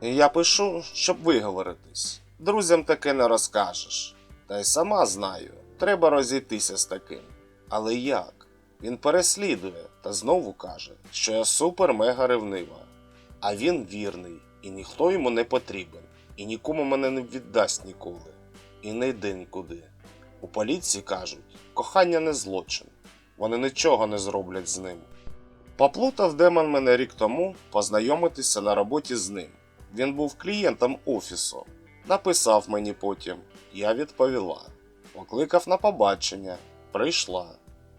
Я пишу, щоб виговоритись. Друзям таке не розкажеш. Та й сама знаю, треба розійтися з таким. Але як? Він переслідує та знову каже, що я супер-мега ревнива. А він вірний, і ніхто йому не потрібен, і нікому мене не віддасть ніколи, і не йде нікуди. У поліції кажуть, кохання не злочин, вони нічого не зроблять з ним. Поплутав демон мене рік тому познайомитися на роботі з ним. Він був клієнтом офісу. Написав мені потім, я відповіла. Покликав на побачення, прийшла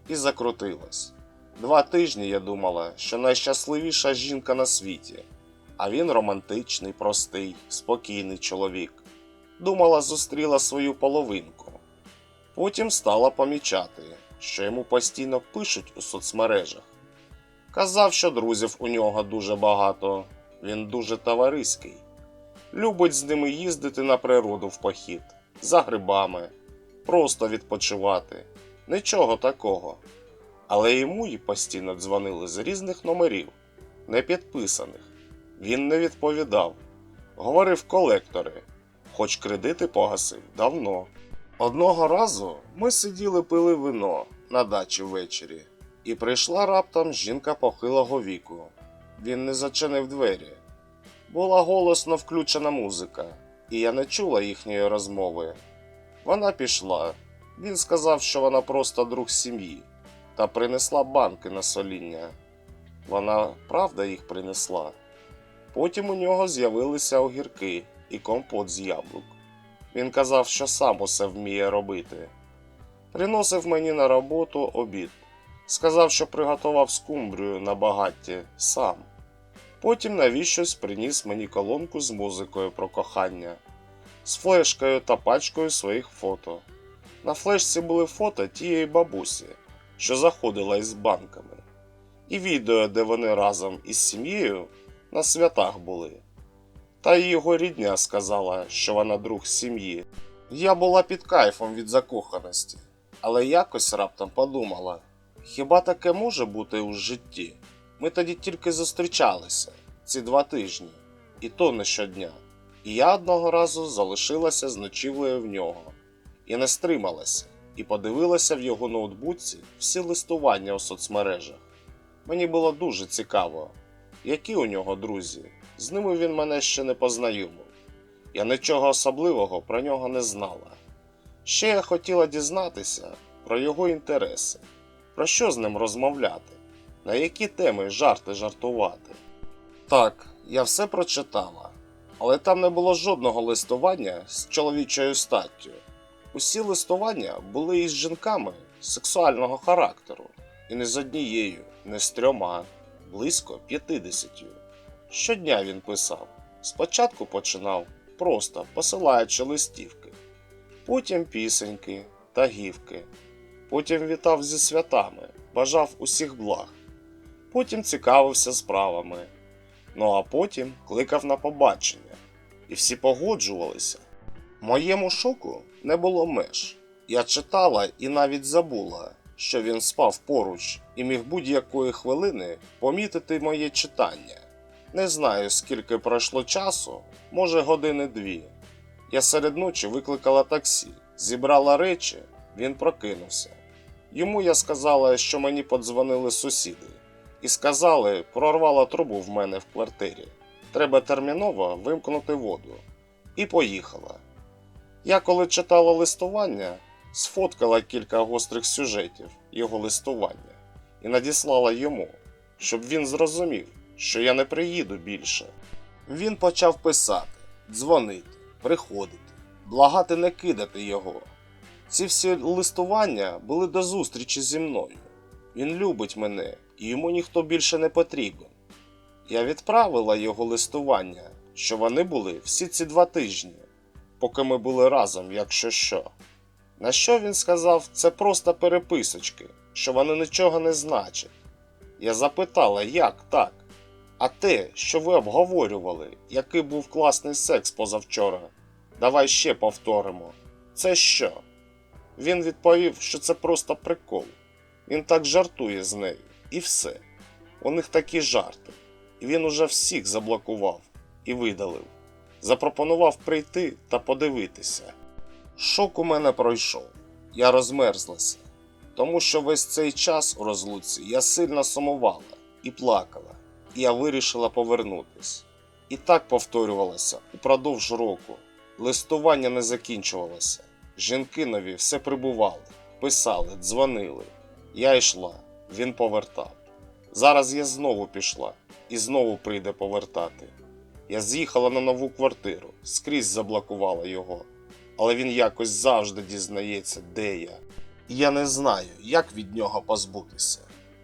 і закрутилась. Два тижні я думала, що найщасливіша жінка на світі, а він романтичний, простий, спокійний чоловік. Думала, зустріла свою половинку. Потім стала помічати, що йому постійно пишуть у соцмережах. Казав, що друзів у нього дуже багато, він дуже товариський. Любить з ними їздити на природу в похід, за грибами, просто відпочивати. Нічого такого. Але йому й постійно дзвонили з різних номерів, не підписаних. Він не відповідав. Говорив колектори, хоч кредити погасив давно. Одного разу ми сиділи пили вино на дачі ввечері, і прийшла раптом жінка похилого віку. Він не зачинив двері. Була голосно включена музика, і я не чула їхньої розмови. Вона пішла. Він сказав, що вона просто друг сім'ї, та принесла банки на соління. Вона правда їх принесла. Потім у нього з'явилися огірки і компот з яблук. Він казав, що сам усе вміє робити. Приносив мені на роботу обід. Сказав, що приготував скумбрію на багатті сам. Потім навіщось приніс мені колонку з музикою про кохання, з флешкою та пачкою своїх фото. На флешці були фото тієї бабусі, що заходила із банками, і відео, де вони разом із сім'єю на святах були. Та й його рідня сказала, що вона друг сім'ї. Я була під кайфом від закоханості, але якось раптом подумала: хіба таке може бути у житті? Ми тоді тільки зустрічалися ці два тижні, і то не щодня. І я одного разу залишилася з ночівлею в нього і не стрималася, і подивилася в його ноутбуці всі листування у соцмережах. Мені було дуже цікаво, які у нього друзі. З ними він мене ще не познайомив. Я нічого особливого про нього не знала. Ще я хотіла дізнатися про його інтереси, про що з ним розмовляти, на які теми жарти жартувати. Так, я все прочитала, але там не було жодного листування з чоловічою статтю. Усі листування були із жінками сексуального характеру, і не з однією, не з трьома, близько п'ятдесятью. Щодня він писав. Спочатку починав просто посилаючи листівки, потім пісеньки та гівки, потім вітав зі святами, бажав усіх благ, потім цікавився справами. Ну а потім кликав на побачення, і всі погоджувалися. Моєму шоку не було меж. Я читала і навіть забула, що він спав поруч і міг будь-якої хвилини помітити моє читання. Не знаю, скільки пройшло часу, може години дві. Я серед ночі викликала таксі, зібрала речі, він прокинувся. Йому я сказала, що мені подзвонили сусіди, і сказали, прорвала трубу в мене в квартирі. Треба терміново вимкнути воду. І поїхала. Я коли читала листування, сфоткала кілька гострих сюжетів його листування і надіслала йому, щоб він зрозумів, що я не приїду більше. Він почав писати, дзвонити, приходити, благати не кидати його. Ці всі листування були до зустрічі зі мною. Він любить мене, і йому ніхто більше не потрібен. Я відправила його листування, що вони були всі ці два тижні, поки ми були разом, якщо що. На що він сказав, це просто переписочки, що вони нічого не значать. Я запитала, як так? А те, що ви обговорювали, який був класний секс позавчора. Давай ще повторимо. Це що? Він відповів, що це просто прикол. Він так жартує з нею. І все. У них такі жарти. І він уже всіх заблокував. і видалив. Запропонував прийти та подивитися. Шок у мене пройшов. Я розмерзлася, тому що весь цей час у розлуці я сильно сумувала і плакала, і я вирішила повернутись. І так повторювалося упродовж року. Листування не закінчувалося. Жінки нові все прибували, писали, дзвонили. Я йшла, він повертав. Зараз я знову пішла і знову прийде повертати. Я з'їхала на нову квартиру, скрізь заблокувала його, але він якось завжди дізнається, де я. І я не знаю, як від нього позбутися.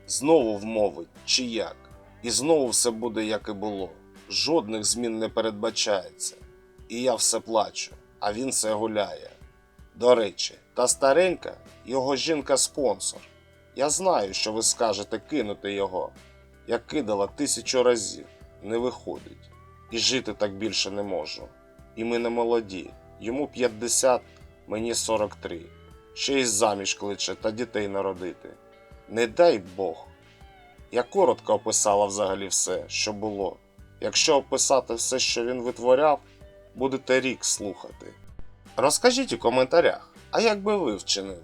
Знову вмовить чи як. І знову все буде, як і було. Жодних змін не передбачається. І я все плачу, а він все гуляє. До речі, та старенька його жінка-спонсор. Я знаю, що ви скажете кинути його. Я кидала тисячу разів, не виходить. І жити так більше не можу. І ми не молоді. Йому 50, мені 43. Ще й заміж кличе та дітей народити. Не дай Бог. Я коротко описала взагалі все, що було. Якщо описати все, що він витворяв, будете рік слухати. Розкажіть у коментарях, а як би ви вчинили?